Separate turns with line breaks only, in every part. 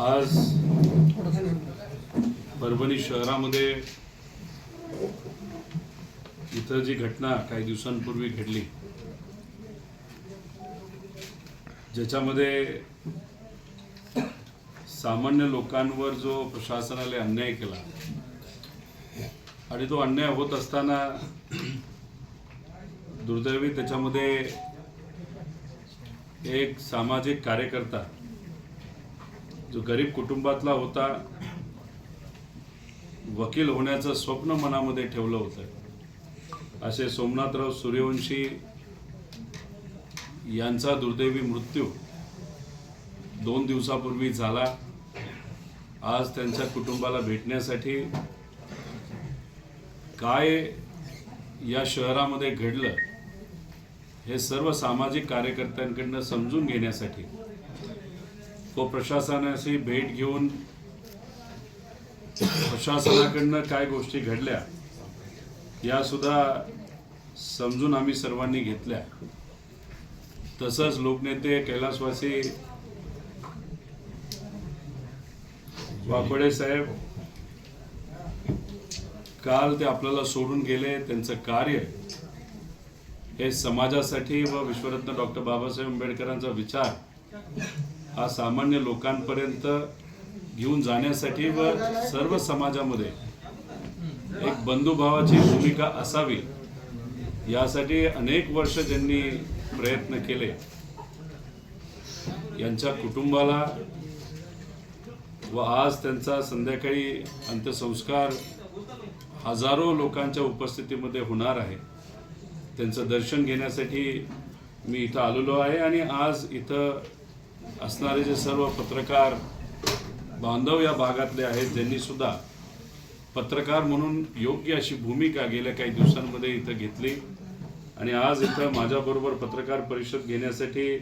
आज परभणी शहरामध्ये इथं जी घटना काही दिवसांपूर्वी घडली ज्याच्यामध्ये सामान्य लोकांवर जो प्रशासनाने अन्याय केला आणि तो अन्याय होत असताना दुर्दैवी त्याच्यामध्ये एक सामाजिक कार्यकर्ता जो गरीब कुटुंबातला होता वकील होण्याचं स्वप्न मनामध्ये ठेवलं होतं. असे सोमनाथराव सूर्यवंशी यांचा दुर्दैवी मृत्यू दोन दिवसापूर्वी झाला. आज त्यांच्या कुटुंबाला भेटण्यासाठी काय या शहरामध्ये घडलं हे सर्व सामाजिक कार्यकर्त्यांकडनं समजून घेण्यासाठी व प्रशासनाशी भेट घेऊन प्रशासनाकडनं काय गोष्टी घडल्या या सुद्धा समजून आम्ही सर्वांनी घेतल्या. तसंच लोकनेते कैलासवासी वाकोडे साहेब काल ते आपल्याला सोडून गेले त्यांचं कार्य हे समाजासाठी व विश्वरत्न डॉक्टर बाबासाहेब आंबेडकरांचा विचार हा सामान्य लोकांपर्यंत घेऊन जाण्यासाठी व सर्व समाजामध्ये एक बंधुभावाची भूमिका असावी यासाठी अनेक वर्ष ज्यांनी प्रयत्न केले यांच्या कुटुंबाला व आज त्यांचा संध्याकाळी अंत्यसंस्कार हजारो लोकांच्या उपस्थितीमध्ये होणार आहे. त्यांचं दर्शन घेण्यासाठी मी इथं आलेलो आहे आणि आज इथं असणारे जे सर्व पत्रकार बांधव या भागातले आहेत ज्यांनी सुद्धा पत्रकार म्हणून योग्य अशी भूमिका गेल्या काही दिवसांमध्ये इथं घेतली. आणि आज इथं माझ्याबरोबर पत्रकार परिषद घेण्यासाठी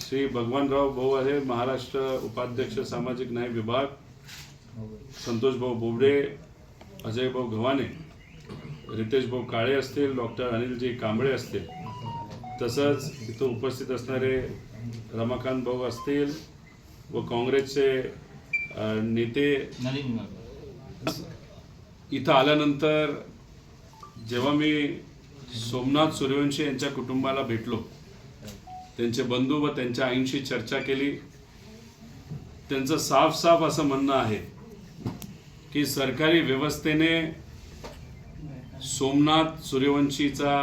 श्री भगवानराव भाऊ आहे महाराष्ट्र उपाध्यक्ष सामाजिक न्याय विभाग संतोष भाऊ बोबडे अजय भाऊ गव्हाणे रितेश भाऊ काळे असतील डॉक्टर अनिलजी कांबळे असतील. तसंच इथं उपस्थित असणारे रमाकांत भाऊ असतील व काँग्रेसचे नेते इथं आल्यानंतर जेव्हा मी सोमनाथ सूर्यवंशी यांच्या कुटुंबाला भेटलो त्यांचे बंधू व त्यांच्या आईंशी चर्चा केली त्यांचं साफ साफ असं म्हणणं आहे की सरकारी व्यवस्थेने सोमनाथ सूर्यवंशीचा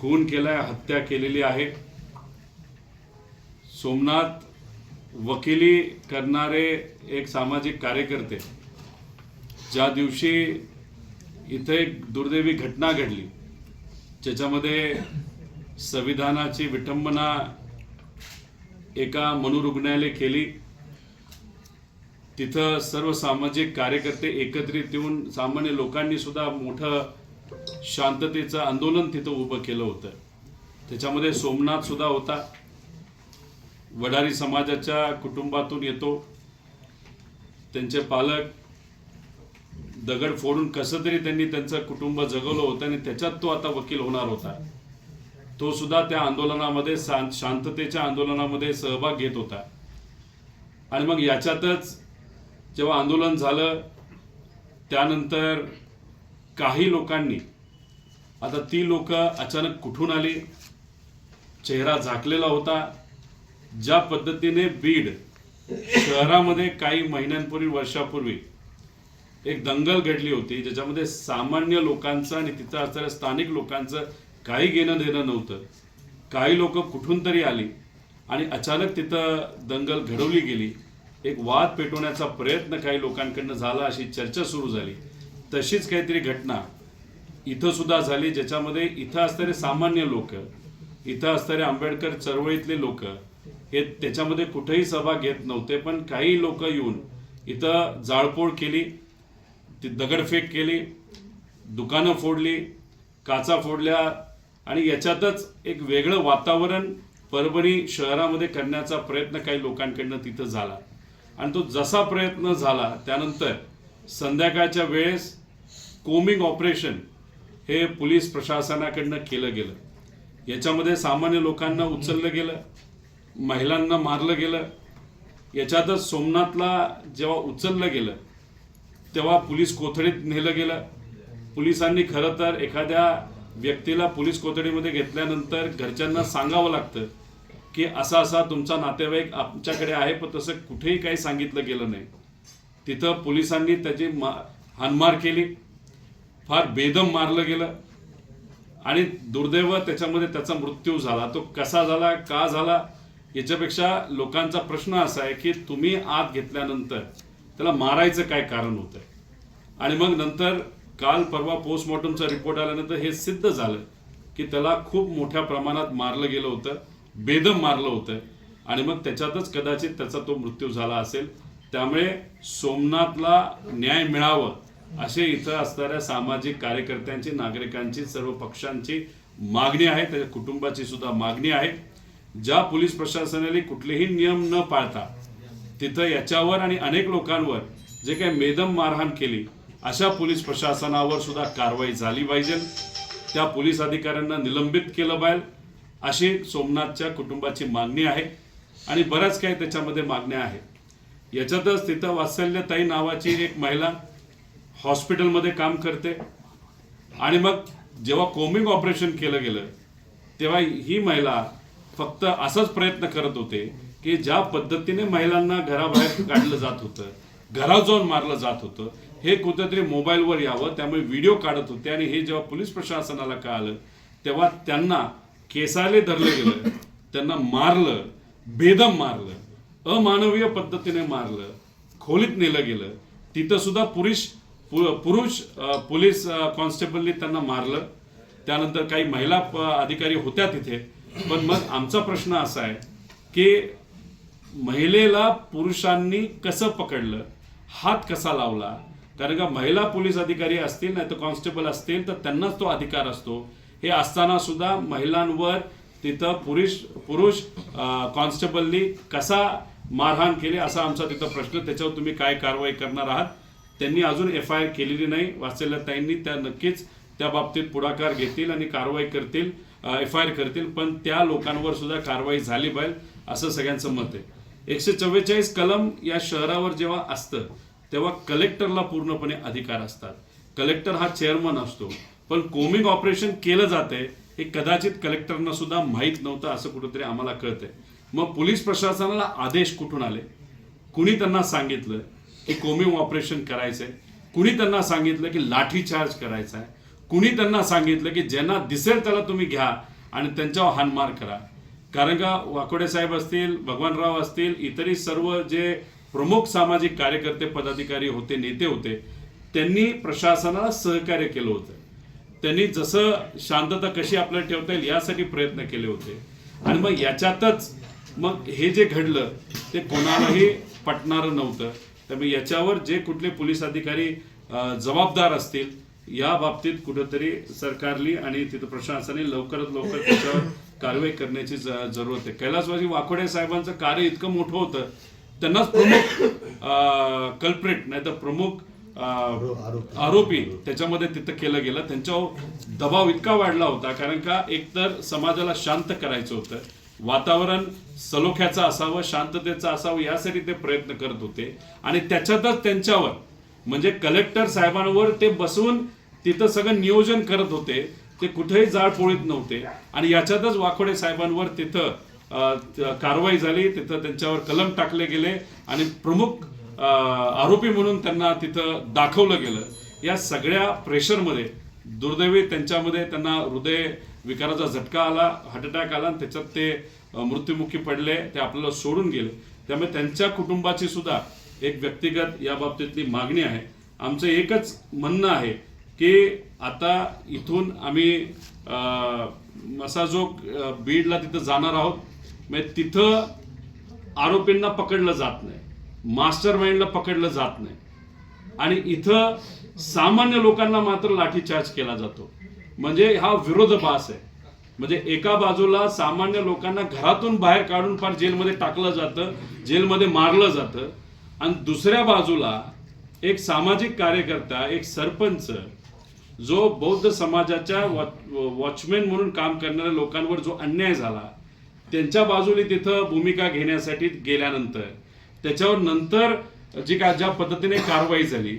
खून केलाय हत्या केलेली आहे. सोमनाथ वकिली करणारे एक सामाजिक कार्यकर्ते ज्या दिवशी इथे एक दुर्दैवी घटना घडली ज्याच्यामध्ये संविधानाची विटंबना एका मनोरुग्णालय केली तिथं सर्व सामाजिक कार्यकर्ते एकत्रित येऊन सामान्य लोकांनी सुद्धा मोठं शांततेचं आंदोलन तिथं उभं केलं होतं. त्याच्यामध्ये सोमनाथ सुद्धा होता. वडारी समाजाच्या कुटुंबातून येतो. त्यांचे पालक दगड फोडून कसं तरी त्यांनी त्यांचं कुटुंब जगवलं होतं आणि त्याच्यात तो आता वकील होणार होता. तो सुद्धा त्या आंदोलनामध्ये शां- शांततेच्या आंदोलनामध्ये सहभाग घेत होता. आणि मग याच्यातच जेव्हा आंदोलन झालं त्यानंतर काही लोकांनी आता ती लोक अचानक कुठून आली? चेहरा झाकलेला होता. ज्या पद्धतीने बीड शहरामध्ये काही महिन्यांपूर्वी वर्षापूर्वी एक दंगल घडली होती ज्याच्यामध्ये सामान्य लोकांचं आणि तिथं असणाऱ्या स्थानिक लोकांचं काही घेणं देणं नव्हतं. काही लोक कुठून तरी आली आणि अचानक तिथं दंगल घडवली गेली. एक वाद पेटवण्याचा प्रयत्न काही लोकांकडनं झाला अशी चर्चा सुरू झाली. तशीच काहीतरी घटना. इथं सुद्धा झाली ज्याच्यामध्ये इथं असणारे सामान्य लोक इथं असणारे आंबेडकर चळवळीतले लोक हे त्याच्यामध्ये कुठेही सहभाग घेत नव्हते पण काही लोक येऊन इथं जाळपोळ केली ती दगडफेक केली दुकानं फोडली काचा फोडल्या आणि याच्यातच एक वेगळं वातावरण परभणी शहरामध्ये करण्याचा प्रयत्न काही लोकांकडनं तिथं झाला. आणि तो जसा प्रयत्न झाला त्यानंतर संध्याकाळच्या वेळेस कोमिंग ऑपरेशन हे पोलीस प्रशासनाकडनं केलं गेलं. याच्यामध्ये सामान्य लोकांना उचललं गेलं महिलांना मारलं गेलं. याच्यातच सोमनाथला जेव्हा उचललं गेलं तेव्हा पोलीस कोथडीत नेलं गेलं. पोलिसांनी खरं तर एखाद्या व्यक्तीला पोलीस कोथडीमध्ये घेतल्यानंतर घरच्यांना सांगावं लागतं की असा असा तुमचा नातेवाईक आमच्याकडे आहे पण तसं कुठेही काही सांगितलं गेलं नाही. तिथं पोलिसांनी त्याची मा हानमार केली. फार बेदम मारलं गेलं. आणि दुर्दैव त्याच्यामध्ये त्याचा मृत्यू झाला. तो कसा झाला का झाला याच्यापेक्षा लोकांचा प्रश्न असा आहे की तुम्ही आत घेतल्यानंतर त्याला मारायचं काय कारण होतं आणि मग नंतर काल परवा पोस्टमॉर्टमचा रिपोर्ट आल्यानंतर हे सिद्ध झालं की त्याला खूप मोठ्या प्रमाणात मारलं गेलं होतं बेदम मारलं होतं. आणि मग त्याच्यातच कदाचित त्याचा तो मृत्यू झाला असेल. त्यामुळे सोमनाथला न्याय मिळावं असे इथं असणाऱ्या सामाजिक कार्यकर्त्यांची नागरिकांची सर्व पक्षांची मागणी आहे त्याच्या कुटुंबाची सुद्धा मागणी आहे. ज्या पोलीस प्रशासनाने कुठलेही नियम न पाळता तिथं याच्यावर आणि अनेक लोकांवर जे काही मेदम मारहाण केली अशा पोलीस प्रशासनावर सुद्धा कारवाई झाली पाहिजे. त्या पोलीस अधिकाऱ्यांना निलंबित केलं पाहिजे. अशी सोमनाथच्या कुटुंबाची मागणी आहे आणि बऱ्याच काही त्याच्यामध्ये मागण्या आहेत. याच्यातच तिथं वात्सल्यताई नावाची एक महिला हॉस्पिटलमध्ये काम करते. आणि मग जेव्हा कोमिंग ऑपरेशन केलं गेलं तेव्हा ही महिला फक्त असाच प्रयत्न करत होते की ज्या पद्धतीने महिलांना घराबाहेर काढलं जात होतं घरात जाऊन मारलं जात होतं हे कुठेतरी मोबाईलवर यावं त्यामुळे व्हिडिओ काढत होते. आणि हे जेव्हा पोलीस प्रशासनाला कळालं तेव्हा त्यांना केसाले धरलं गेलं त्यांना मारलं बेदम मारलं अमानवीय पद्धतीने मारलं खोलीत नेलं गेलं. तिथं सुद्धा पुरुष पुरुष पोलीस कॉन्स्टेबलनी त्यांना मारलं. त्यानंतर काही महिला अधिकारी होत्या तिथे. पण मग आमचा प्रश्न असा आहे की महिलेला पुरुषांनी कसं पकडलं? हात कसा लावला? कारण का महिला पोलीस अधिकारी असतील नाही तर कॉन्स्टेबल असतील तर त्यांनाच तो अधिकार असतो. हे असताना सुद्धा महिलांवर तिथं पुरुष पुरुष कॉन्स्टेबलनी कसा मारहाण केली असा आमचा तिथं प्रश्न. त्याच्यावर तुम्ही काय कारवाई करणार आहात? त्यांनी अजून एफ आय आर केलेली नाही. वाचलेल्याताईंनी त्या नक्कीच त्या बाबतीत पुढाकार घेतील आणि कारवाई करतील एफ आय आर करतील पण त्या लोकांवर सुद्धा कारवाई झाली पाहिजे असं सगळ्यांचं मत आहे. एकशे चव्वेचाळीस कलम या शहरावर जेव्हा असतं तेव्हा कलेक्टरला पूर्णपणे अधिकार असतात. कलेक्टर हा चेअरमन असतो पण कोमिंग ऑपरेशन केलं जातंय हे कदाचित कलेक्टरना सुद्धा माहीत नव्हतं असं कुठंतरी आम्हाला कळतंय. मग पोलीस प्रशासनाला आदेश कुठून आले? कुणी त्यांना सांगितलं? की कोमिंग ऑपरेशन करायचंय. कुणी त्यांना सांगितलं की लाठी चार्ज करायचा आहे कुणी त्यांना सांगितलं की ज्यांना दिसेल त्याला तुम्ही घ्या आणि त्यांच्यावर हानमार करा. कारण का वाकोडे साहेब असतील भगवानराव असतील इतरही सर्व जे प्रमुख सामाजिक कार्यकर्ते पदाधिकारी होते नेते होते त्यांनी प्रशासनाला सहकार्य केलं होतं. त्यांनी जसं शांतता कशी आपल्याला ठेवता येईल यासाठी प्रयत्न केले होते. आणि मग याच्यातच मग हे जे घडलं ते कोणालाही पटणारं नव्हतं. त्यामुळे याच्यावर जे कुठले पोलीस अधिकारी जबाबदार असतील या बाबतीत कुठंतरी सरकारली आणि तिथं प्रशासनाने लवकरात लवकर त्याच्यावर कारवाई करण्याची जरूरत आहे. कैलासवासी वाकोडे साहेबांचं कार्य इतकं मोठं होतं त्यांनाच प्रमुख कल्प्रेट नाही तर प्रमुख आरोपी त्याच्यामध्ये तिथं केलं गेलं. त्यांच्यावर दबाव इतका वाढला होता कारण का एकतर समाजाला शांत करायचं होतं वातावरण सलोख्याचं असावं शांततेचं असावं यासाठी ते प्रयत्न करत होते. आणि त्याच्यातच त्यांच्यावर म्हणजे कलेक्टर साहेबांवर ते बसून तिथं सगळं नियोजन करत होते. ते कुठेही जाळपोळीत नव्हते. आणि याच्यातच वाकोडे साहेबांवर तिथं कारवाई झाली. तिथं त्यांच्यावर कलम टाकले गेले. आणि प्रमुख आरोपी म्हणून त्यांना तिथं दाखवलं गेलं. या सगळ्या प्रेशरमध्ये दुर्दैवी त्यांच्यामध्ये त्यांना हृदय विकाराचा झटका आला हार्ट अटॅक आला आणि त्याच्यात ते मृत्युमुखी पडले ते आपल्याला सोडून गेले. त्यामुळे त्यांच्या कुटुंबाची सुद्धा एक व्यक्तिगत या बाबतीतली मागणी आहे. आमचं एकच म्हणणं आहे की आता इथून आम्ही असा जो बीडला तिथं जाणार आहोत. म्हणजे तिथं आरोपींना पकडलं जात नाही. मास्टर माइंडला पकडलं जात नाही. आणि इथं सामान्य लोकांना मात्र लाठीचार्ज केला जातो. म्हणजे हा विरोधाभास आहे. म्हणजे एका बाजूला सामान्य लोकांना घरातून बाहेर काढून फार जेलमध्ये टाकलं जातं जेलमध्ये मारलं जातं. आणि दुसऱ्या बाजूला एक सामाजिक कार्यकर्ता एक सरपंच जो बौद्ध समाजाच्या वॉचमॅन म्हणून काम करणाऱ्या लोकांवर जो अन्याय झाला त्यांच्या बाजूने तिथं भूमिका घेण्यासाठी गेल्यानंतर त्याच्यावर नंतर जी काय ज्या पद्धतीने कारवाई झाली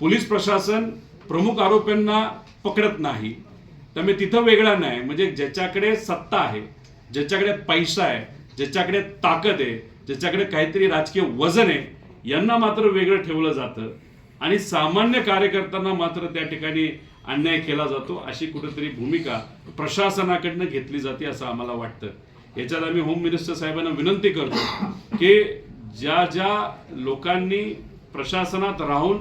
पोलीस प्रशासन प्रमुख आरोपींना पकडत नाही. त्यामुळे तिथं वेगळा नाही. म्हणजे ज्याच्याकडे सत्ता आहे ज्याच्याकडे पैसा आहे ज्याच्याकडे ताकद आहे ज्याच्याकडे काहीतरी राजकीय वजन आहे यांना मात्र वेगळं ठेवलं जातं. आणि सामान्य कार्यकर्त्यांना मात्र त्या ठिकाणी अन्याय केला जातो अशी कुठेतरी भूमिका प्रशासनाकडनं घेतली जाते असं आम्हाला वाटतं. याच्यात आम्ही होम मिनिस्टर साहेबांना विनंती करतो की ज्या ज्या लोकांनी प्रशासनात राहून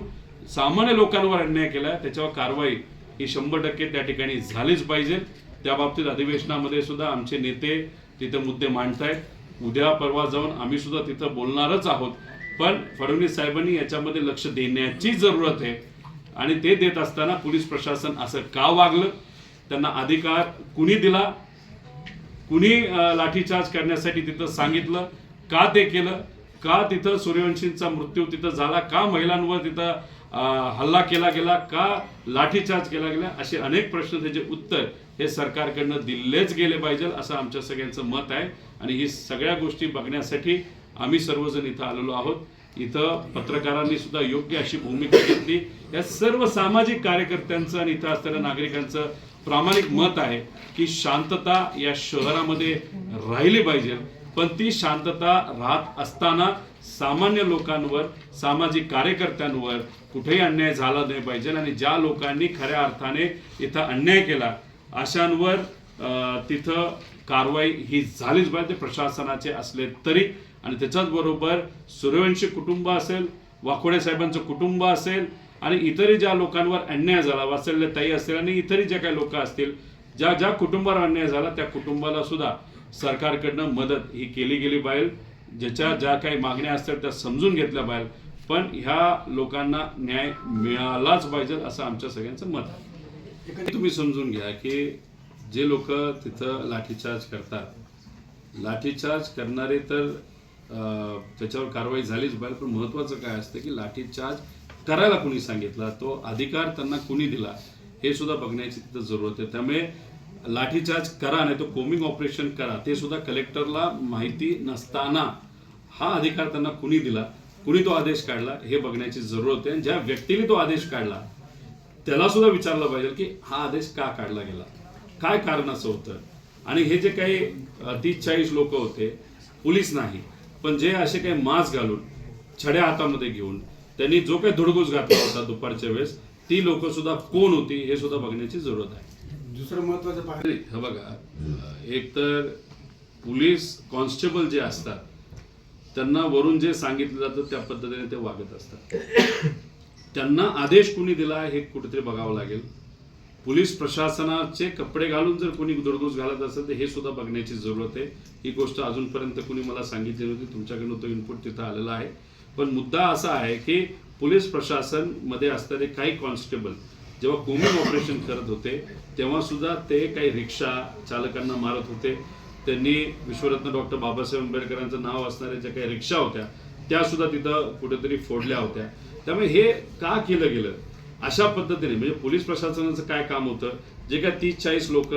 सामान्य लोकांवर अन्याय केला त्याच्यावर कारवाई ही शंभर टक्के त्या ठिकाणी झालीच पाहिजे. त्या बाबतीत अधिवेशनामध्ये सुद्धा आमचे नेते तिथं मुद्दे मांडतायत. उद्या परवा जाऊन आम्ही सुद्धा तिथं बोलणारच आहोत. पण फडणवीस साहेबांनी याच्यामध्ये लक्ष देण्याची जरूरत आहे. आणि ते देत असताना पोलीस प्रशासन असं का वागलं? त्यांना अधिकार कुणी दिला? कुणी लाठीचार्ज करण्यासाठी तिथं सांगितलं? का ते केलं? का तिथं सूर्यवंशींचा मृत्यू तिथं झाला? का महिलांवर तिथं हल्ला केला गेला का लाठीचार्ज केला गेला असे अनेक प्रश्न त्याचे उत्तर हे सरकारकडनं दिलेच गेले पाहिजे असं आमच्या सगळ्यांचं मत आहे. आणि ही सगळ्या गोष्टी बघण्यासाठी आम्ही सर्वजण इथं आलेलो आहोत. इथं पत्रकारांनी सुद्धा योग्य अशी भूमिका घेतली. या सर्व सामाजिक कार्यकर्त्यांचं आणि इथं असणाऱ्या नागरिकांचं प्रामाणिक मत आहे की शांतता या शहरामध्ये राहिली पाहिजे. पण ती शांतता राहत असताना सामान्य लोकांवर सामाजिक कार्यकर्त्यांवर कुठेही अन्याय झाला नाही पाहिजे आणि ज्या लोकांनी खऱ्या अर्थाने इथं अन्याय केला अशांवर तिथं कारवाई ही झालीच पाहिजे प्रशासनाचे असले तरी. आणि त्याच्याच बरोबर सूर्यवंशी कुटुंब असेल वाकोडे साहेबांचं कुटुंब असेल आणि इतरही ज्या लोकांवर अन्याय झाला वासल्य ताई असेल आणि इतरही ज्या काही लोक असतील ज्या ज्या कुटुंबावर अन्याय झाला त्या कुटुंबाला सुद्धा सरकारकडनं मदत ही केली गेली पाहिजे ज्याच्या ज्या काही मागण्या असतात त्या समजून घेतल्या पाहिजे पण ह्या लोकांना न्याय मिळालाच पाहिजे असं आमच्या सगळ्यांचं मत आहे. तुम्ही समजून घ्या की जे लोक तिथं लाठीचार्ज करतात लाठीचार्ज करणारे तर अं, त्याच्यावर कारवाई झालीच पाहिजे पण महत्त्वाचं काय असतं की लाठीचार्ज करायला कुणी सांगितला तो अधिकार त्यांना कुणी दिला हे सुद्धा बघण्याची तिथं जरूरत आहे. त्यामुळे लाठीचार्ज करा नाही तो कोमिंग ऑपरेशन करा. ते सुद्धा कलेक्टरला माहिती नसताना हा अधिकार त्यांना कुणी दिला? कुणी तो आदेश काढला? हे बघण्याची जरूरत आहे. ज्या व्यक्तीने तो आदेश काढला त्याला सुद्धा विचारलं पाहिजे की हा आदेश का काढला गेला? काय कारण असं होतं? आणि हे जे काही तीस चाळीस लोक होते पोलीस नाही पण जे असे काही मास्क घालून छड्या हातामध्ये घेऊन त्यांनी जो काही धुडगूस घातला होता दुपारच्या वेळेस ती लोक सुद्धा कोण होती हे सुद्धा बघण्याची जरूरत आहे.
दुसरं महत्वाचं पाहिजे
हे बघा एक तर पोलीस कॉन्स्टेबल जे असतात त्यांना वरून जे सांगितलं जातं त्या पद्धतीने ते वागत असतात. त्यांना आदेश कुणी दिला हे कुठेतरी बघावं लागेल. पोलीस प्रशासनाचे कपडे घालून जर कोणी दुडगूस घालत असेल तर हे सुद्धा बघण्याची जरूरत आहे. ही गोष्ट अजूनपर्यंत कुणी मला सांगितली नव्हती तुमच्याकडनं तो इनपुट तिथं आलेला आहे. पण मुद्दा असा आहे की पोलीस प्रशासनमध्ये असणारे काही कॉन्स्टेबल जेव्हा कोमिंग ऑपरेशन करत होते तेव्हा सुद्धा ते काही रिक्षा चालकांना मारत होते. त्यांनी विश्वरत्न डॉक्टर बाबासाहेब आंबेडकरांचं नाव असणाऱ्या ज्या काही रिक्षा होत्या त्या सुद्धा तिथं कुठेतरी फोडल्या होत्या. त्यामुळे हे का केलं गेलं? अशा पद्धतीने म्हणजे पोलीस प्रशासनाचं काय काम होतं? जे काय तीस चाळीस लोक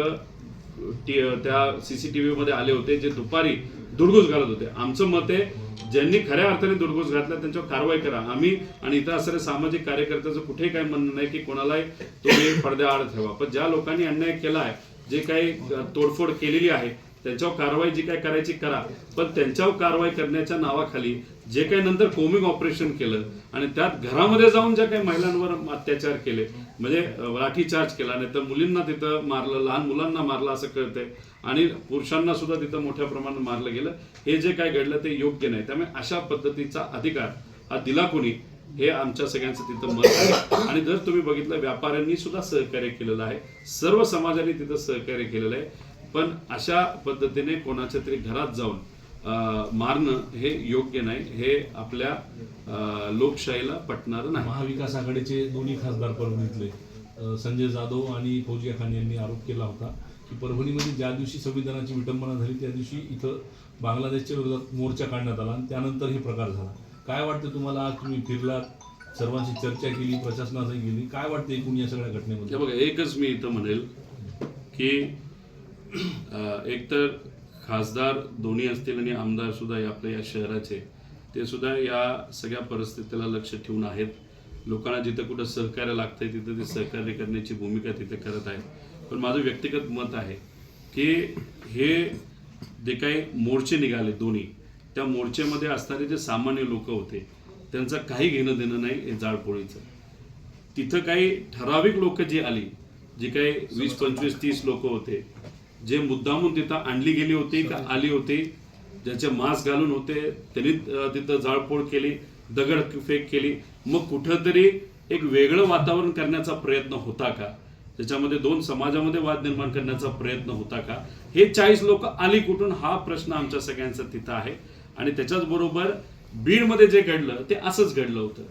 त्या सीसीटीव्ही मध्ये आले होते जे दुपारी दुडगूस घालत होते. आमचं मत आहे ज्यांनी खऱ्या अर्थाने दुर्घोष घातला त्यांच्यावर कारवाई करा. आम्ही आणि इथं असणाऱ्या सामाजिक कार्यकर्त्याचं कुठेही काय म्हणणं नाही की कोणालाही तुम्ही पडद्याआड ठेवा. पण ज्या लोकांनी अन्याय केला आहे जे काही तोडफोड केलेली आहे त्यांच्यावर कारवाई जी काय करायची करा. पण त्यांच्यावर कारवाई करण्याच्या नावाखाली जे काही नंतर कोमिंग ऑपरेशन केलं आणि त्यात घरामध्ये जाऊन ज्या काही महिलांवर अत्याचार केले म्हणजे अ, लाठीचार्ज केला नाही तर मुलींना तिथं मारलं लहान मुलांना मारलं असं कळतंय आणि पुरुषांना सुद्धा तिथं मोठ्या प्रमाणात मारलं गेलं. हे जे काय घडलं ते योग्य नाही. त्यामुळे अशा पद्धतीचा अधिकार हा दिला कोणी हे आमच्या सगळ्यांचं तिथं मत आहे. आणि जर तुम्ही बघितलं व्यापाऱ्यांनी सुद्धा सहकार्य केलेलं आहे. सर्व समाजाने तिथं सहकार्य केलेलं आहे. पण अशा पद्धतीने कोणाच्या तरी घरात जाऊन मारणं हे योग्य नाही. हे आपल्या लोकशाहीला पटणारं नाही.
महाविकास आघाडीचे दोन्ही खासदार परभणीतले संजय जाधव आणि फौजिया खान यांनी आरोप केला होता की परभणीमध्ये ज्या दिवशी संविधानाची विटंबना झाली त्या दिवशी इथं बांगलादेशच्या विरोधात मोर्चा काढण्यात आला आणि त्यानंतर हे प्रकार झाला. काय वाटतं तुम्हाला? आज तुम्ही फिरलात सर्वांशी चर्चा केली प्रशासनाशी गेली. काय वाटतं एकूण या सगळ्या घटनेमध्ये
बघा एकच मी इथं म्हणेल की एकतर खासदार दोन्ही असतील आणि आमदार सुद्धा आपल्या या शहराचे ते सुद्धा या सगळ्या परिस्थितीला लक्ष ठेवून आहेत. लोकांना जिथं कुठं सहकार्य लागतंय तिथं ते सहकार्य करण्याची भूमिका तिथे करत आहेत. पण माझं व्यक्तिगत मत आहे की हे जे काही मोर्चे निघाले दोन्ही त्या मोर्चेमध्ये असणारे जे सामान्य लोक होते त्यांचं काही घेणं देणं नाही हे जाळपोळीचं. तिथं काही ठराविक लोक जी आली जी काही वीस पंचवीस तीस लोक होते जे मुद्दामून तिथं आणली गेली होती का आली होती ज्याचे मास्क घालून होते त्यांनी तिथं जाळपोळ केली दगडफेक केली. मग कुठंतरी एक वेगळं वातावरण करण्याचा प्रयत्न होता का? त्याच्यामध्ये दोन समाजामध्ये वाद निर्माण करण्याचा प्रयत्न होता का? हे चाळीस लोक आली कुठून हा प्रश्न आमच्या सगळ्यांचा तिथं आहे. आणि त्याच्याच बरोबर बीडमध्ये जे घडलं ते असंच घडलं होतं.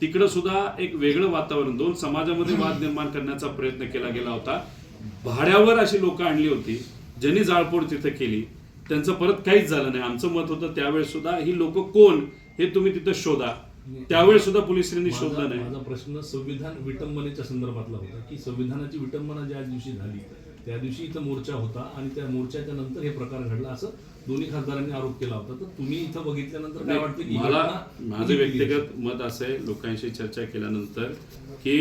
तिकडं सुद्धा एक वेगळं वातावरण दोन समाजामध्ये वाद निर्माण करण्याचा प्रयत्न केला गेला होता. भाड्यावर अशी लोक आणली होती ज्यांनी जाळपोळ तिथं केली त्यांचं परत काहीच झालं नाही. आमचं मत होतं त्यावेळेस सुद्धा ही लोक कोण हे तुम्ही तिथं शोधा. त्यावेळेस सुद्धा पोलिसांनी शोधलं नाही.
माझा प्रश्न संविधान विटंबनेच्या संदर्भातला होता की संविधानाची विटंबना ज्या दिवशी झाली त्या दिवशी इथं मोर्चा होता आणि त्या मोर्चाच्या नंतर हे प्रकार घडला असं दोन्ही खासदारांनी आरोप केला होता. तर तुम्ही इथं बघितल्यानंतर काय वाटतं की
मला माझं व्यक्तिगत मत असं आहे लोकांशी चर्चा केल्यानंतर की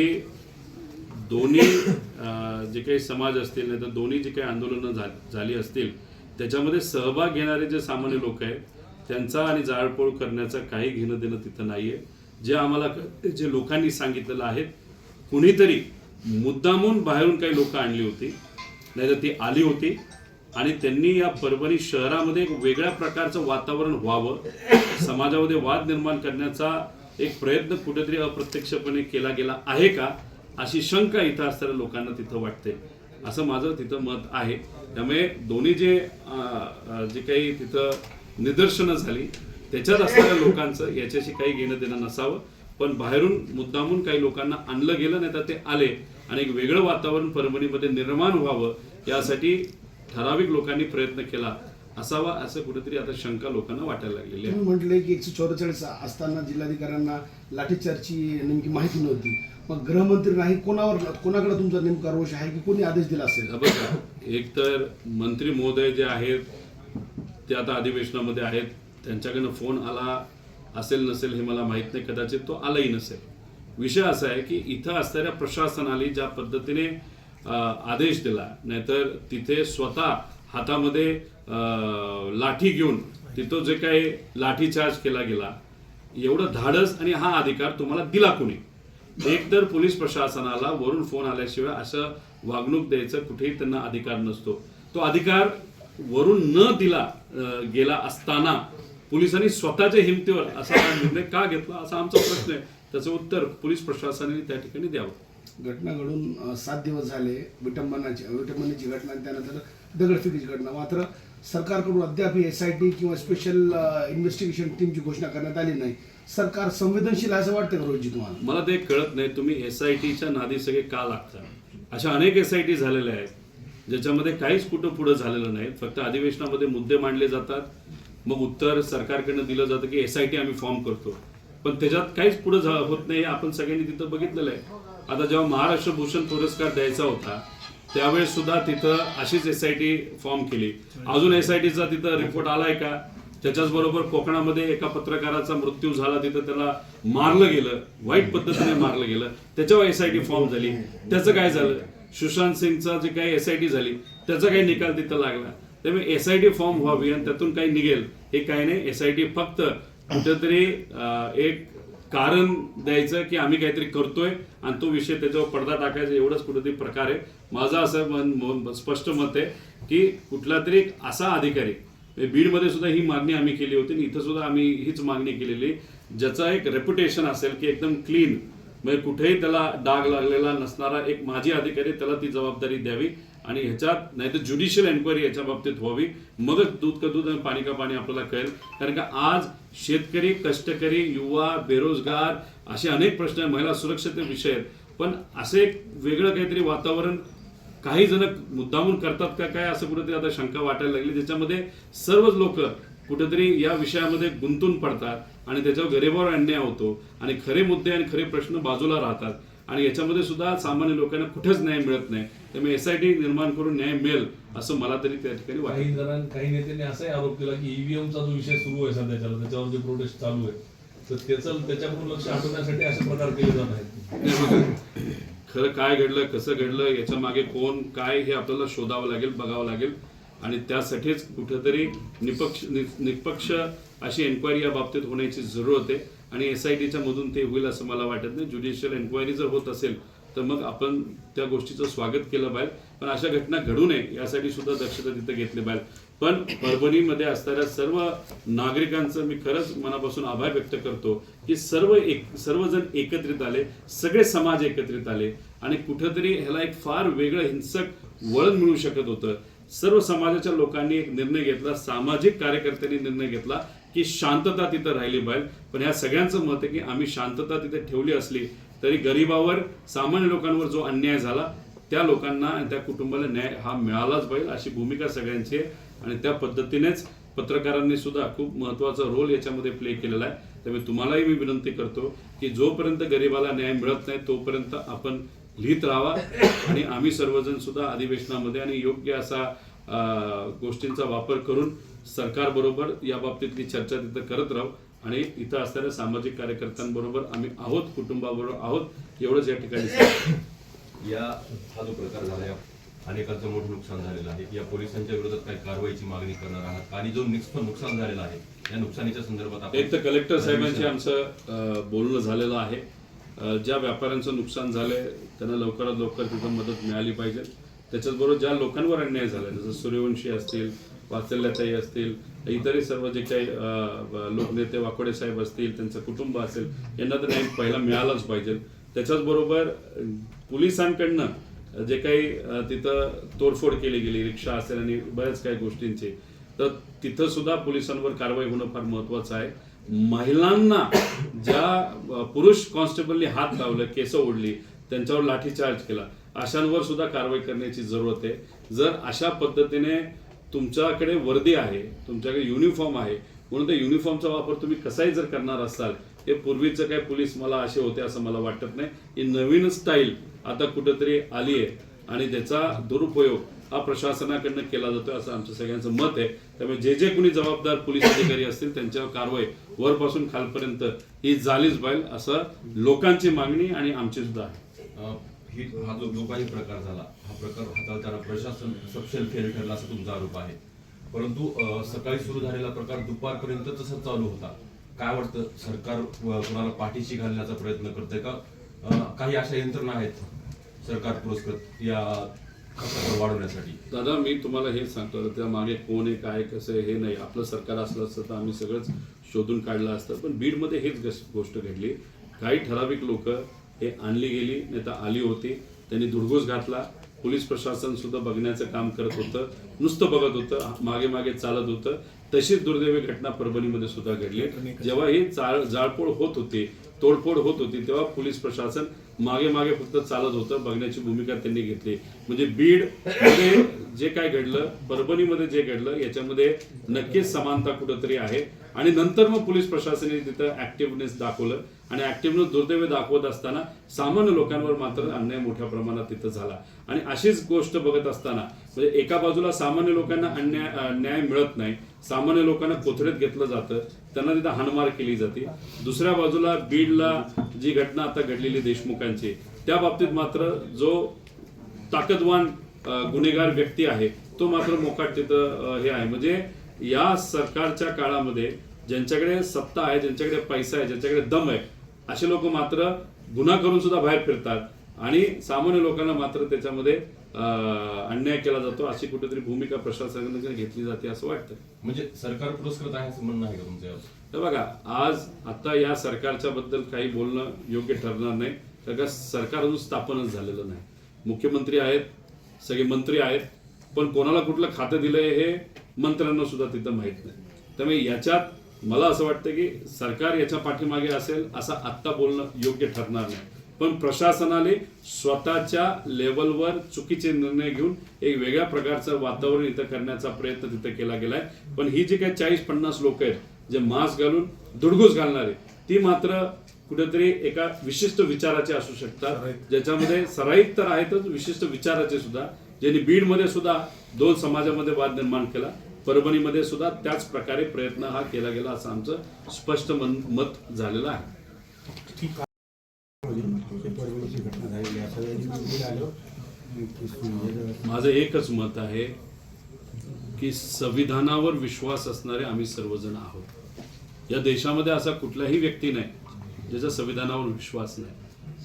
दोन्ही अं, जे काही समाज असतील नाही तर दोन्ही जी काही आंदोलनं झा- झाली असतील त्याच्यामध्ये सहभाग घेणारे जे सामान्य लोक आहेत त्यांचा आणि जाळपोळ करण्याचा काही घेणं देणं तिथं नाहीये. जे आम्हाला जे लोकांनी सांगितलेलं आहे कुणीतरी मुद्दामून बाहेरून काही लोक आणली होती नाहीतर ती आली होती आणि त्यांनी या परभणी शहरामध्ये एक वेगळ्या प्रकारचं वातावरण व्हावं समाजामध्ये वाद निर्माण करण्याचा एक प्रयत्न कुठेतरी अप्रत्यक्षपणे केला गेला आहे का? अशी शंका इथं असणाऱ्या लोकांना तिथं वाटते. असं माझं तिथं मत आहे. त्यामुळे दोन्ही जे जे काही तिथं निदर्शनं झाली त्याच्यात असणाऱ्या लोकांचं याच्याशी काही घेणं देणं नसावं. पण बाहेरून मुद्दामून काही लोकांना आणलं गेलं नाही तर ते आले आणि एक वेगळं वातावरण परभणीमध्ये निर्माण व्हावं यासाठी ठराविक लोकांनी प्रयत्न केला असावा असं कुठेतरी आता शंका लोकांना वाटायला लागलेली आहे.
तुम्ही की एकशे चौवेचाळीस असताना जिल्हाधिकाऱ्यांना लाठीचार्जची नेमकी माहिती नव्हती. मग गृहमंत्री नाही कोणावर कोणाकडे तुमचा नेमका रोष आहे की कोणी आदेश दिला असेल?
बघा एक तर मंत्री महोदय जे आहेत ते आता अधिवेशनामध्ये आहेत. त्यांच्याकडनं फोन आला असेल नसेल हे मला माहीत नाही. कदाचित तो आलाही नसेल. विषय असा आहे की इथं असणाऱ्या प्रशासनाने ज्या पद्धतीने आदेश दिला नाहीतर तिथे स्वतः हातामध्ये लाठी घेऊन तिथं जे काही लाठीचार्ज केला गेला एवढं धाडस आणि हा अधिकार तुम्हाला दिला कोणी? एकतर पोलीस प्रशासनाला वरून फोन आल्याशिवाय असं वागणूक द्यायचं कुठेही त्यांना अधिकार नसतो. तो अधिकार वरून न दिला गेला असताना पोलिसांनी स्वतःच्या हिमतीवर असा निर्णय का घेतला असा आमचा प्रश्न आहे. त्याचं उत्तर पोलीस प्रशासनाने त्या ठिकाणी द्यावं.
घटना घडून सात दिवस झाले. विटंबनाची विटंबनेची घटना त्यानंतर दगडफेकीची घटना. मात्र सरकारकडून अद्याप एस आय टी किंवा स्पेशल इन्व्हेस्टिगेशन टीमची घोषणा करण्यात आली नाही. सरकार संवेदनशील असं वाटतं का रोजी तुम्हाला?
मला ते कळत नाही. तुम्ही एस आय टीच्या नादी सगळे का लागता? अशा अनेक एस आय टी झालेल्या आहेत ज्याच्यामध्ये काहीच कुठं पुढं झालेलं नाही. फक्त अधिवेशनामध्ये मुद्दे मांडले जातात. मग उत्तर सरकारकडनं दिलं जातं की एस आय टी आम्ही फॉर्म करतो. पण त्याच्यात काहीच पुढं होत नाही. आपण सगळ्यांनी तिथं बघितलेलं आहे. आता जेव्हा महाराष्ट्र भूषण पुरस्कार द्यायचा होता त्यावेळेस सुद्धा तिथं अशीच एस आय टी फॉर्म केली. अजून एस आय टीचा तिथं रिपोर्ट आलाय का? त्याच्याच बरोबर कोकणामध्ये एका पत्रकाराचा मृत्यू झाला तिथं त्याला मारलं गेलं वाईट पद्धतीने मारलं गेलं त्याच्यावर एस आय टी फॉर्म झाली. त्याचं काय झालं? सुशांत सिंगचा जे काही एस आय टी झाली त्याचा काही निकाल तिथं लागला. त्यामुळे एस आय टी फॉर्म व्हावी आणि त्यातून काही निघेल हे काही नाही. एस आय टी फक्त कुठेतरी एक कारण द्यायचं की आम्ही काहीतरी करतोय आणि तो विषय त्याच्यावर पडदा टाकायचा एवढंच कुठेतरी प्रकार आहे. माझं असं मन- स्पष्ट मत आहे की कुठला तरी असा अधिकारी बीडमध्ये सुद्धा ही मागणी आम्ही केली होती आणि इथं सुद्धा आम्ही हीच मागणी केलेली. ज्याचा एक रेप्युटेशन असेल की एकदम क्लीन म्हणजे कुठेही त्याला डाग लागलेला नसणारा एक माजी अधिकारी त्याला ती जबाबदारी द्यावी आणि ह्याच्यात नाही तर ज्युडिशियल एन्क्वायरी याच्या बाबतीत व्हावी. मगच दूध का दूध आणि पाणी का पाणी आपल्याला कळेल. कारण का आज शेतकरी कष्टकरी युवा बेरोजगार असे अनेक प्रश्न आहे महिला सुरक्षेचे विषय आहेत. पण असे एक वेगळं काहीतरी वातावरण काही जण मुद्दामून करतात का काय असं कुठेतरी आता शंका वाटायला लागली. त्याच्यामध्ये सर्वच लोक कुठेतरी या विषयामध्ये गुंतून पडतात आणि त्याच्यावर गरिबावर अन्याय होतो आणि खरे मुद्दे आणि खरे प्रश्न बाजूला राहतात. आणि याच्यामध्ये सुद्धा सामान्य लोकांना कुठेच न्याय मिळत नाही. त्यामुळे एस आय टी निर्माण करून न्याय मिळेल असं मला तरी त्या ठिकाणी
काही जणां काही नेत्यांनी असाही आरोप केला की ईव्हीएमचा जो विषय सुरू आहे सध्याच्याला त्याच्यावर जे प्रोटेस्ट चालू आहे तर त्याचं त्याच्याकडून लक्ष हटवण्यासाठी असे प्रकार केले जात आहेत.
खरं काय घडलं कसं घडलं याच्या मागे कोण काय हे आपल्याला शोधावं लागेल बघावं लागेल. आणि त्यासाठीच कुठेतरी निपक्ष नि- निष्पक्ष अशी एन्क्वायरी या बाबतीत होण्याची जरूरत आहे. आणि एस आय टीच्या मधून ते होईल असं मला वाटत नाही. ज्युडिशियल एन्क्वायरी जर होत असेल तर मग आपण त्या गोष्टीचं स्वागत केलं पाहिजे. पण अशा घटना घडू नये यासाठी सुद्धा दक्षता तिथं घेतली पाहिजे. पण परभणीमध्ये असणाऱ्या सर्व नागरिकांचं मी खरंच मनापासून आभार व्यक्त करतो की सर्व एक सर्वजण एकत्रित आले सगळे समाज एकत्रित आले आणि कुठंतरी ह्याला एक फार वेगळं हिंसक वळण मिळू शकत होतं. सर्व समाजाच्या लोकांनी एक निर्णय घेतला सामाजिक कार्यकर्त्यांनी निर्णय घेतला की शांतता तिथं राहिली पाहिजे. पण ह्या सगळ्यांचं मत आहे की आम्ही शांतता तिथे ठेवली असली तरी गरिबावर सामान्य लोकांवर जो अन्याय झाला त्या लोकांना त्या कुटुंबाला न्याय हा मिळालाच पाहिजे अशी भूमिका सगळ्यांची आहे. आणि त्या पद्धतीनेच पत्रकारांनी सुद्धा खूप महत्त्वाचा रोल याच्यामध्ये प्ले केलेला आहे. त्यामुळे तुम्हालाही मी विनंती करतो की जोपर्यंत गरिबाला न्याय मिळत नाही तोपर्यंत आपण लिहित राहावा. आणि आम्ही सर्वजण सुद्धा अधिवेशनामध्ये आणि योग्य असा गोष्टींचा वापर करून सरकारबरोबर या बाबतीतली चर्चा तिथं करत राहू. आणि इथं असणाऱ्या सामाजिक कार्यकर्त्यांबरोबर आम्ही आहोत कुटुंबाबरोबर आहोत एवढंच या ठिकाणी
या हा जो प्रकार झाला आहे अनेकांचं मोठं नुकसान झालेलं आहे. या पोलिसांच्या विरोधात काही कारवाईची मागणी करणार आहात. आणि जो नुकसान नुकसान झालेलं आहे या नुकसानीच्या संदर्भात
एक तर कलेक्टर साहेबांशी आमचं बोलणं झालेलं आहे. ज्या व्यापाऱ्यांचं नुकसान झालंय त्यांना लवकरात लवकर तिथं मदत मिळाली पाहिजे. त्याच्याचबरोबर ज्या लोकांवर अन्याय झाला जसं सूर्यवंशी असतील वात्सल्याताई असतील इतरही सर्व जे काही लोकनेते वाकोडे साहेब असतील त्यांचं कुटुंब असेल यांना तर न्याय पहिला मिळालाच पाहिजे. त्याच्याचबरोबर पोलिसांकडनं जे काही तिथं तोडफोड केली गेली रिक्षा असेल आणि बऱ्याच काही गोष्टींची तर तिथं सुद्धा पोलिसांवर कारवाई होणं फार महत्वाचं आहे. महिलांना ज्या पुरुष कॉन्स्टेबलनी हात लावलं केस ओढली त्यांच्यावर लाठीचार्ज केला अशांवर सुद्धा कारवाई करण्याची जरूरत आहे. जर अशा पद्धतीने तुमच्याकडे वर्दी आहे तुमच्याकडे युनिफॉर्म आहे म्हणून त्या युनिफॉर्मचा वापर तुम्ही कसाही जर करणार असाल हे पूर्वीचं काय पोलीस मला असे होते असं मला वाटत नाही. ही नवीन स्टाईल आता कुठेतरी आली आहे आणि त्याचा दुरुपयोग हा प्रशासनाकडनं केला जातोय असं आमचं सगळ्यांचं मत आहे. त्यामुळे जे जे कोणी जबाबदार पोलीस अधिकारी असतील त्यांच्यावर कारवाई वरपासून खालपर्यंत ही झालीच पाहिजे असं लोकांची मागणी आणि आमची सुद्धा आहे.
ही हा जो जो काही प्रकार झाला हा प्रकार हाताळताना प्रशासन सपशेल फेल ठरला असा तुमचा आरोप आहे. परंतु सकाळी सुरू झालेला प्रकार दुपारपर्यंत तसा चालू होता. काय वाटतं? सरकार कोणाला पाठीशी घालण्याचा प्रयत्न करते का? काही अशा यंत्रणा आहेत सरकार पुरस्कृत या वाढवण्यासाठी?
दादा मी तुम्हाला हे सांगतो. त्या मागे कोण आहे काय कसं हे नाही. आपलं सरकार असलं असतं तर आम्ही सगळंच शोधून काढलं असतं. पण बीडमध्ये हेच गोष्ट घडली. काही ठराविक लोक हे आणली गेली नाही तर आली होती. त्यांनी दुर्घोष घातला. पोलीस प्रशासन सुद्धा बघण्याचं काम करत होतं. नुसतं बघत होतं मागे मागे चालत होतं. तशीच दुर्दैवी घटना परभणीमध्ये सुद्धा घडली. जेव्हा ही चाळ जाळपोळ होत होती तोडफोड होत होती तेव्हा पोलीस प्रशासन मागे मागे फक्त चालत होतं बघण्याची भूमिका त्यांनी घेतली. म्हणजे बीडमध्ये जे काय घडलं परभणीमध्ये जे घडलं याच्यामध्ये नक्कीच समानता कुठंतरी आहे. आणि नंतर मग पोलीस प्रशासनाने तिथं ऍक्टिव्हनेस दाखवलं. आणि ऍक्टिव्हनेस दुर्दैव दाखवत असताना सामान्य लोकांवर मात्र अन्याय मोठ्या प्रमाणात तिथं झाला. आणि अशीच गोष्ट बघत असताना म्हणजे एका बाजूला सामान्य लोकांना अन्याय न्याय मिळत नाही सामान्य लोकांना कोथळीत घेतलं जातं त्यांना तिथं हाणमार केली जाते. दुसऱ्या बाजूला बीडला जी घटना आता घडलेली देशमुखांची त्या बाबतीत मात्र जो ताकदवान गुन्हेगार व्यक्ती आहे तो मात्र मोकाट तिथं हे आहे. म्हणजे या सरकारच्या काळामध्ये ज्यांच्याकडे सत्ता आहे ज्यांच्याकडे पैसा आहे ज्यांच्याकडे दम आहे असे लोक मात्र गुन्हा करून सुद्धा बाहेर फिरतात. आणि सामान्य लोकांना मात्र त्याच्यामध्ये अन्याय केला जातो अशी कुठेतरी भूमिका प्रशासनाने घेतली जाते असं वाटतं.
म्हणजे सरकार पुरस्कृत आहे असं म्हणणं आहे का तुमचं?
तर बघा आज आता या सरकारच्या बद्दल काही बोलणं योग्य ठरणार नाही कारण का सरकार अजून स्थापनच झालेलं नाही. मुख्यमंत्री आहेत सगळे मंत्री आहेत पण कोणाला कुठलं खातं दिलंय हे मंत्र्यांना सुद्धा तिथं माहीत नाही. त्यामुळे याच्यात मला असं वाटतं की सरकार याच्या पाठीमागे असेल असं आत्ता बोलणं योग्य ठरणार नाही. पण प्रशासनाने स्वतःच्या लेवलवर चुकीचे निर्णय घेऊन एक वेगळ्या प्रकारचं वातावरण इथं करण्याचा प्रयत्न तिथं केला गेलाय. पण ही जी काही चाळीस पन्नास लोक आहेत जे मास्क घालून दुडगूस घालणारे ती मात्र कुठेतरी एका विशिष्ट विचाराचे असू शकतात. ज्याच्यामध्ये सराईत तर आहेतच विशिष्ट विचाराचे सुद्धा. ज्यांनी बीडमध्ये सुद्धा दोन समाजामध्ये वाद निर्माण केला परभणीमध्ये सुद्धा त्याच प्रकारे प्रयत्न हा केला गेला असं आमचं स्पष्ट मन मत झालेलं आहे. माझं एकच मत आहे की संविधानावर विश्वास असणारे आम्ही सर्वजण आहोत. या देशामध्ये असा कुठलाही व्यक्ती नाही ज्याचा संविधानावर विश्वास नाही.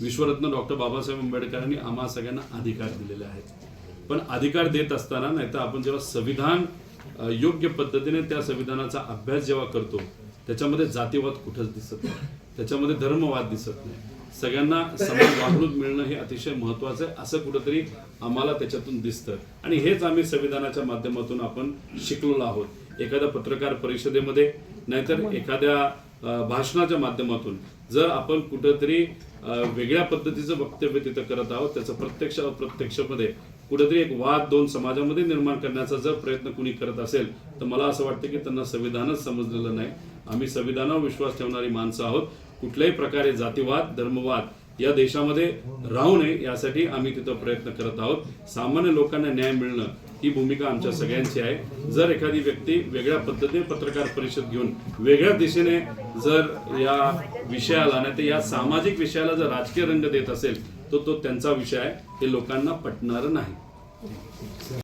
विश्वरत्न डॉक्टर बाबासाहेब आंबेडकरांनी आम्हा सगळ्यांना अधिकार दिलेले आहेत. पण अधिकार देत असताना नाहीतर आपण जेव्हा संविधान योग्य पद्धतीने त्या संविधानाचा अभ्यास जेव्हा करतो त्याच्यामध्ये जातीवाद कुठंच दिसत नाही. त्याच्यामध्ये धर्मवाद दिसत नाही. सगळ्यांना समान वागणूक मिळणं हे अतिशय महत्वाचं आहे असं कुठंतरी आम्हाला त्याच्यातून दिसतं. आणि हेच आम्ही संविधानाच्या माध्यमातून आपण शिकलेलो आहोत. एखाद्या पत्रकार परिषदेमध्ये नाहीतर एखाद्या भाषणाच्या माध्यमातून. जर आपण कुठंतरी वेगळ्या पद्धतीचं वक्तव्य तिथं करत आहोत त्याचं प्रत्यक्ष अप्रत्यक्षमध्ये कुठेतरी एक वाद दोन समाजामध्ये निर्माण करण्याचा जर प्रयत्न कुणी करत असेल तर मला असं वाटतं की त्यांना संविधानच समजलेलं नाही. आम्ही संविधानावर विश्वास ठेवणारी माणसं आहोत. कुठल्याही प्रकारे जातीवाद धर्मवाद या देशामध्ये राहू नये यासाठी आम्ही तिथं प्रयत्न करत आहोत. सामान्य लोकांना न्याय मिळणं ही भूमिका आमच्या सगळ्यांची आहे. जर एखादी व्यक्ती वेगळ्या पद्धतीने पत्रकार परिषद घेऊन वेगळ्या दिशेने जर या विषयाला नाही तर या सामाजिक विषयाला जर राजकीय रंग देत असेल तो तो त्यांचा विषय आहे. हे लोकांना पटणारं नाही.